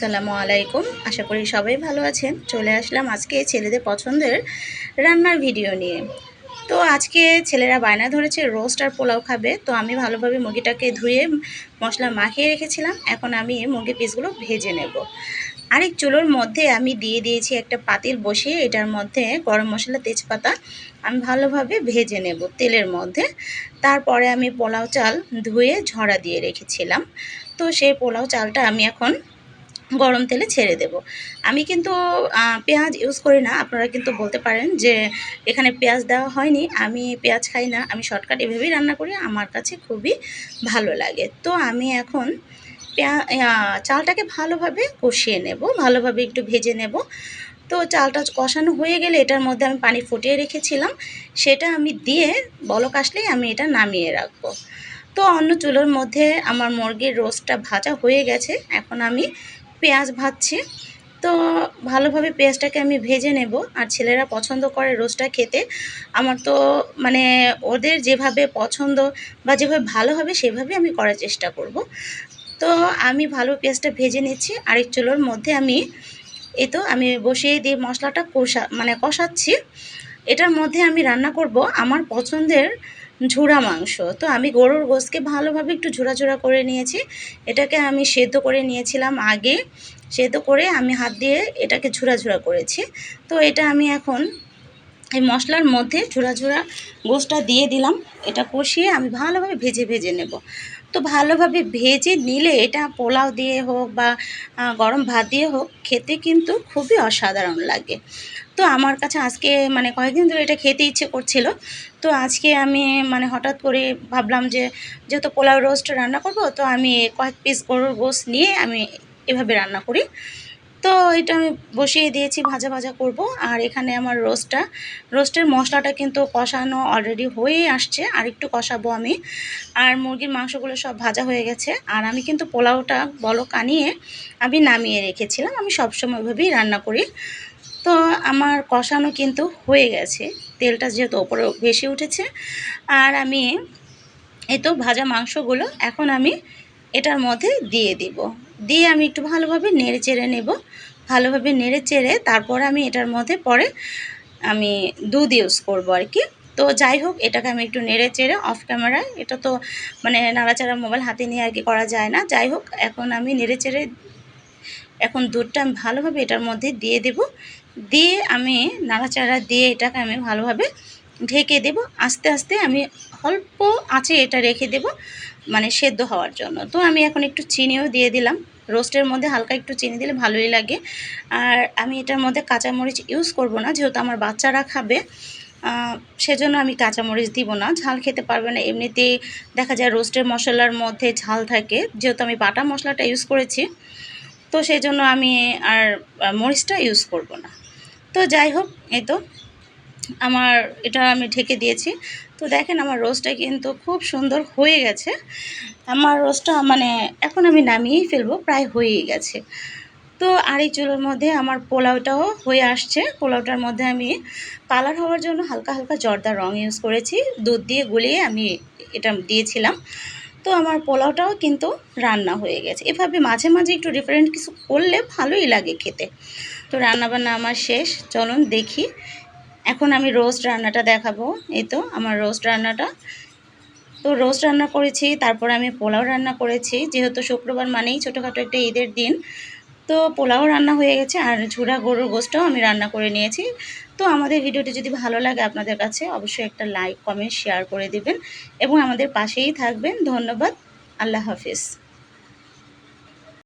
আসসালামু আলাইকুম। আশা করি সবাই ভালো আছেন। চলে আসলাম আজকে ছেলেদের পছন্দের রান্নার ভিডিও নিয়ে। তো আজকে ছেলেরা বায়না ধরেছে, রোস্ট আর পোলাও খাবে। তো আমি ভালোভাবে মুরগিটাকে ধুয়ে মশলা মাখিয়ে রেখেছিলাম। এখন আমি মুরগি পিসগুলো ভেজে নেব। আরেক চুলোর মধ্যে আমি দিয়ে দিয়েছি একটা পাতিল বসিয়ে। এটার মধ্যে গরম মশলা, তেজপাতা আমি ভালোভাবে ভেজে নেব তেলের মধ্যে। তারপরে আমি পোলাও চাল ধুয়ে ঝরা দিয়ে রেখেছিলাম। তো সেই পোলাও চালটা আমি এখন গরম তেলে ছেড়ে দেব। আমি কিন্তু পেঁয়াজ ইউজ করি না। আপনারা কিন্তু বলতে পারেন যে, এখানে পেঁয়াজ দেওয়া হয়নি। আমি পেঁয়াজ খাই না। আমি শর্টকাট এভাবেই রান্না করি। আমার কাছে খুবই ভালো লাগে। তো আমি এখন চালটাকে ভালোভাবে কষিয়ে নেব। ভালোভাবে একটু ভেজে নেব। তো চালটা কষানো হয়ে গেলে এটার মধ্যে আমি পানি ফুটিয়ে রেখেছিলাম। সেটা আমি দিয়ে বলক আসলেই আমি এটা নামিয়ে রাখব। তো অন্য চুলোর মধ্যে আমার মুরগির রোস্টটা ভাজা হয়ে গেছে। এখন আমি পেঁয়াজ ভাজছি। তো ভালোভাবে পেঁয়াজটাকে আমি ভেজে নেব। আর ছেলেরা পছন্দ করে রোস্টটা খেতে। আমার তো মানে ওদের যেভাবে পছন্দ বা যেভাবে ভালো হবে সেভাবে আমি করার চেষ্টা করব। তো আমি ভালো পেঁয়াজটা ভেজে নিচ্ছি। আরেক চুলোর মধ্যে আমি এ তো আমি বসিয়ে দিয়ে মশলাটা কষা মানে কষাচ্ছি। এটার মধ্যে আমি রান্না করব আমার পছন্দের ঝুড়া মাংস। তো আমি গরুর গোসকে ভালোভাবে একটু ঝুড়া ঝুড়া করে নিয়েছি। এটাকে আমি সেদ্ধ করে নিয়েছিলাম আগে। সেদ্ধ করে আমি হাত দিয়ে এটাকে ঝুড়া ঝুড়া করেছি। তো এটা আমি এখন এই মশলার মধ্যে ঝুড়া ঝুড়া গোসটা দিয়ে দিলাম। এটা কষিয়ে আমি ভালোভাবে ভেজে ভেজে নেব। তো ভালোভাবে ভেজে নিলে এটা পোলাও দিয়ে হোক বা গরম ভাত দিয়ে হোক, খেতে কিন্তু খুবই অসাধারণ লাগে। তো আমার কাছে আজকে মানে কয়েকদিন ধরে এটা খেতে ইচ্ছে করছিল। তো আজকে আমি মানে হঠাৎ করে ভাবলাম যে, যেহেতু পোলাও রোস্ট রান্না করব, তো আমি কয়েক পিস গরুর গোস নিয়ে আমি এভাবে রান্না করি। তো এটা আমি বসিয়ে দিয়েছি, ভাজা ভাজা করব। আর এখানে আমার রোস্টটা, রোস্টের মশলাটা কিন্তু কষানো অলরেডি হয়েই আসছে, আর একটু কষাবো আমি। আর মুরগির মাংসগুলো সব ভাজা হয়ে গেছে, আর আমি কিন্তু পোলাওটা বলো কানিয়ে আমি নামিয়ে রেখেছিলাম, আমি সবসময় ওইভাবেই রান্না করি। তো আমার কষানো কিন্তু হয়ে গেছে, তেলটা যেহেতু ওপরে বেশি উঠেছে। আর আমি এই তো ভাজা মাংসগুলো এখন আমি এটার মধ্যে দিয়ে দিব। দিয়ে আমি একটু ভালোভাবে নেড়ে চেড়ে নেব। ভালোভাবে নেড়ে চেড়ে তারপর আমি এটার মধ্যে পরে আমি দুধ ইউজ করব আর কি তো যাই হোক, এটাকে আমি একটু নেড়ে চেড়ে অফ ক্যামেরায় এটা তো মানে নাড়াচাড়া মোবাইল হাতে নিয়ে আর কি করা যায় না। যাই হোক, এখন আমি নেড়ে চেড়ে এখন দুধটা আমি ভালোভাবে এটার মধ্যে দিয়ে দেব। দিয়ে আমি নাড়াচাড়া দিয়ে এটাকে আমি ভালোভাবে ঢেকে দেব। আস্তে আস্তে আমি অল্প আঁচে এটা রেখে দেব মানে সেদ্ধ হওয়ার জন্য। তো আমি এখন একটু চিনিও দিয়ে দিলাম। রোস্টের মধ্যে হালকা একটু চিনি দিলে ভালোই লাগে। আর আমি এটার মধ্যে কাঁচামরিচ ইউজ করব না, যেহেতু আমার বাচ্চারা খাবে সেজন্য আমি কাঁচামরিচ দিব না। ঝাল খেতে পারবে না। এমনিতেই দেখা যায় রোস্টের মশলার মধ্যে ঝাল থাকে, যেহেতু আমি বাটা মশলাটা ইউজ করেছি, তো সেই জন্য আমি আর মরিচটা ইউজ করব না। তো যাই হোক, এই তো। আমার, এটা আমি ঢেকে দিয়েছি। তো দেখেন আমার রোস্টটা কিন্তু খুব সুন্দর হয়ে গেছে। আমার রোস্টটা মানে এখন আমি নামিয়েই ফেলব, প্রায় হয়েই গেছে। তো আর এই চুলোর মধ্যে আমার পোলাওটাও হয়ে আসছে। পোলাওটার মধ্যে আমি কালার হওয়ার জন্য হালকা হালকা জর্দা রং ইউজ করেছি। দুধ দিয়ে গুলিয়ে আমি এটা দিয়েছিলাম। তো আমার পোলাওটাও কিন্তু রান্না হয়ে গেছে। এভাবে মাঝে মাঝে একটু ডিফারেন্ট কিছু করলে ভালোই লাগে খেতে। তো রান্নাবান্না আমার শেষ। চলুন দেখি এখন আমি রোস্ট রান্নাটা দেখাবো। এই তো, আমার রোস্ট রান্নাটা। তো রোস্ট রান্না করেছি, তারপর আমি পোলাও রান্না করেছি। যেহেতু শুক্রবার মানেই ছোটোখাটো একটা ঈদের দিন, তো পোলাও রান্না হয়ে গেছে আর ঝুড়া গরুর গোস্তও আমি রান্না করে নিয়েছি। তো আমাদের ভিডিওটি যদি ভালো লাগে আপনাদের কাছে, অবশ্যই একটা লাইক, কমেন্ট, শেয়ার করে দেবেন এবং আমাদের পাশেই থাকবেন। ধন্যবাদ, আল্লাহ হাফিজ।